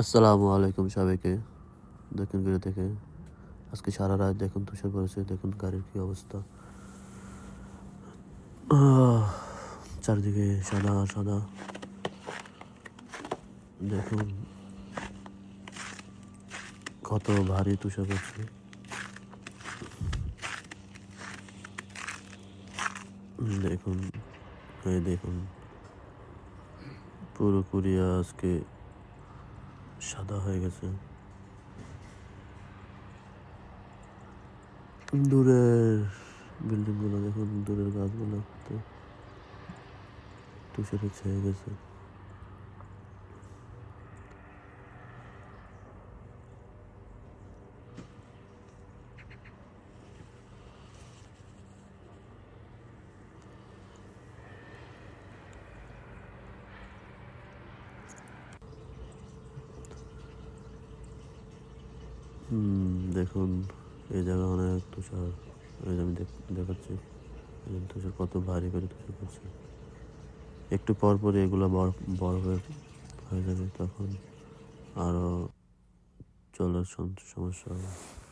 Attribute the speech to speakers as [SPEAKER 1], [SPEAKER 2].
[SPEAKER 1] আসসালামু আলাইকুম সবাইকে। দেখুন ঘুরে থেকে। আজকে সারা রাত দেখুন তুষার পড়েছে, দেখুন গাড়ির কি অবস্থা। চারিদিকে সাদা সাদা। দেখুন, কত ভারী তুষার পড়ছে। দেখুন দেখুন। পুরো আজকে সাদা হয়ে গেছে। দূরের বিল্ডিংগুলো দেখুন দূরের গাছগুলো তুষারে ছেয়ে গেছে। দেখুন, এই জায়গা অনেক তুষার। এই আমি দেখ- দেখাচ্ছি তুষার কত ভারী করে তুষার পড়ছে। একটু পর পরে এগুলো বড় হয়ে হয়ে যাবে, তখন আরও চলার সমস্যা হবে।